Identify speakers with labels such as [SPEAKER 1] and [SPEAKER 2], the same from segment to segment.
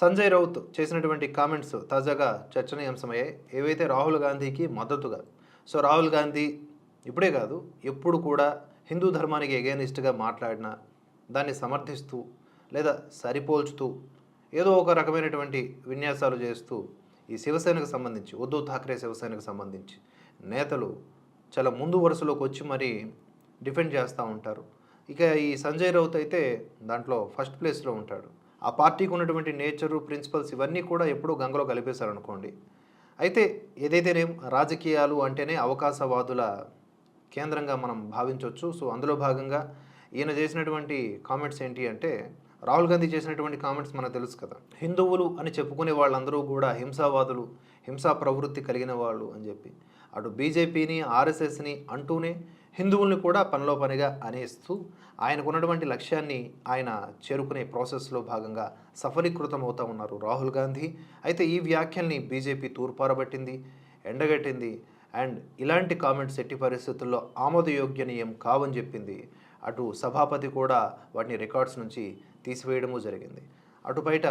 [SPEAKER 1] సంజయ్ రౌత్ చేసినటువంటి కామెంట్స్ తాజాగా చర్చనీయాంశమయ్యాయి. ఏవైతే రాహుల్ గాంధీకి మద్దతుగా సో రాహుల్ గాంధీ ఇప్పుడే కాదు ఎప్పుడు కూడా హిందూ ధర్మానికి ఎగేనిస్ట్గా మాట్లాడినా దాన్ని సమర్థిస్తూ లేదా సరిపోల్చుతూ ఏదో ఒక రకమైనటువంటి విన్యాసాలు చేస్తూ ఈ శివసేనకు సంబంధించి ఉద్ధవ్ ఠాక్రే శివసేనకు సంబంధించి నేతలు చాలా ముందు వరుసలోకి వచ్చి మరీ డిఫెండ్ చేస్తూ ఉంటారు. ఇక ఈ సంజయ్ రౌత్ అయితే దాంట్లో ఫస్ట్ ప్లేస్లో ఉంటాడు. ఆ పార్టీకి ఉన్నటువంటి నేచరు ప్రిన్సిపల్స్ ఇవన్నీ కూడా ఎప్పుడూ గంగలో కలిపేశారనుకోండి. అయితే ఏదైతేనేం రాజకీయాలు అంటేనే అవకాశవాదుల కేంద్రంగా మనం భావించవచ్చు సో అందులో భాగంగా ఈయన చేసినటువంటి కామెంట్స్ ఏంటి అంటే రాహుల్ గాంధీ చేసినటువంటి కామెంట్స్ మనకు తెలుసు కదా. హిందువులు అని చెప్పుకునే వాళ్ళందరూ కూడా హింసావాదులు హింసా ప్రవృత్తి కలిగిన వాళ్ళు అని చెప్పి. అటు బీజేపీని ఆర్ఎస్ఎస్ని అంటూనే హిందువుల్ని కూడా పనిలో పనిగా అనేస్తూ ఆయనకున్నటువంటి లక్ష్యాన్ని ఆయన చేరుకునే ప్రాసెస్లో భాగంగా సఫలీకృతం అవుతా ఉన్నారు రాహుల్ గాంధీ. అయితే ఈ వ్యాఖ్యల్ని బీజేపీ తూర్పారబట్టింది ఎండగట్టింది అండ్ ఇలాంటి కామెంట్స్ ఎట్టి పరిస్థితుల్లో ఆమోదయోగ్యనీయం కావని చెప్పింది. అటు సభాపతి కూడా వాటిని రికార్డ్స్ నుంచి తీసివేయడము జరిగింది. అటు బయట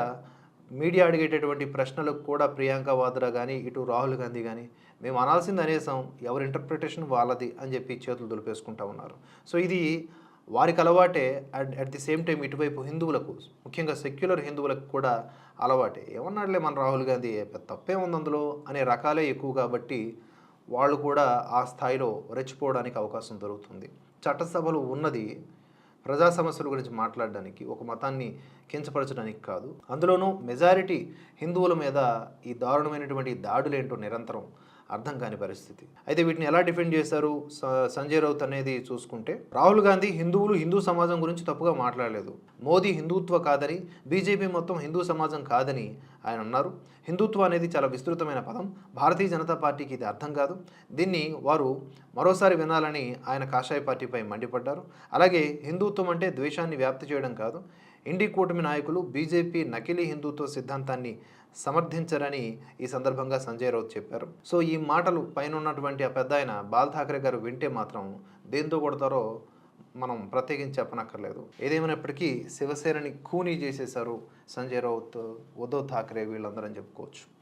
[SPEAKER 1] మీడియా అడిగేటటువంటి ప్రశ్నలకు కూడా ప్రియాంక వాద్రా కానీ ఇటు రాహుల్ గాంధీ కానీ మేము అనాల్సింది అనేసాం ఎవరి ఇంటర్ప్రిటేషన్ వాళ్ళది అని చెప్పి చేతులు దులిపేసుకుంటా ఉన్నారు. సో ఇది వారికి అలవాటే at at the same time ఇటువైపు హిందువులకు ముఖ్యంగా సెక్యులర్ హిందువులకు కూడా అలవాటే. ఏమన్నాడులే మన రాహుల్ గాంధీ పెద్ద తప్పే ఉంది అందులో అనే రకాలే ఎక్కువ కాబట్టి వాళ్ళు కూడా ఆ స్థాయిలో రెచ్చిపోవడానికి అవకాశం దొరుకుతుంది. చట్టసభలు ఉన్నది ప్రజా సమస్యల గురించి మాట్లాడడానికి ఒక మతాన్ని కించపరచడానికి కాదు. అందులోనూ మెజారిటీ హిందువుల మీద ఈ దారుణమైనటువంటి దాడులేంటో నిరంతరం అర్థం కాని పరిస్థితి. అయితే వీటిని ఎలా డిఫెండ్ చేశారు? స- సంజయ్ రౌత్ అనేది చూసుకుంటే రాహుల్ గాంధీ హిందువులు హిందూ సమాజం గురించి తప్పుగా మాట్లాడలేదు. మోదీ హిందుత్వ కాదని బీజేపీ మొత్తం హిందూ సమాజం కాదని ఆయన అన్నారు. హిందుత్వ అనేది చాలా విస్తృతమైన పదం. భారతీయ జనతా పార్టీకి ఇది అర్థం కాదు. దీన్ని వారు మరోసారి వినాలని ఆయన కాషాయ పార్టీపై మండిపడ్డారు. అలాగే హిందుత్వం అంటే ద్వేషాన్ని వ్యాప్తి చేయడం కాదు. ఇండి కూటమి నాయకులు బీజేపీ నకిలీ హిందుత్వ సిద్ధాంతాన్ని సమర్థించరని ఈ సందర్భంగా సంజయ్ రౌత్ చెప్పారు. సో ఈ మాటలు పైన ఉన్నటువంటి ఆ పెద్ద ఆయన బాల్ ఠాకరే గారు వింటే మాత్రం దేంతో కొడతారో మనం ప్రత్యేకించి చెప్పనక్కర్లేదు. ఏదేమైనప్పటికీ శివసేనని కూనీ చేసేశారు సంజయ్ రౌత్ ఉద్ధవ్ ఠాకరే వీళ్ళందరూ చెప్పుకోవచ్చు.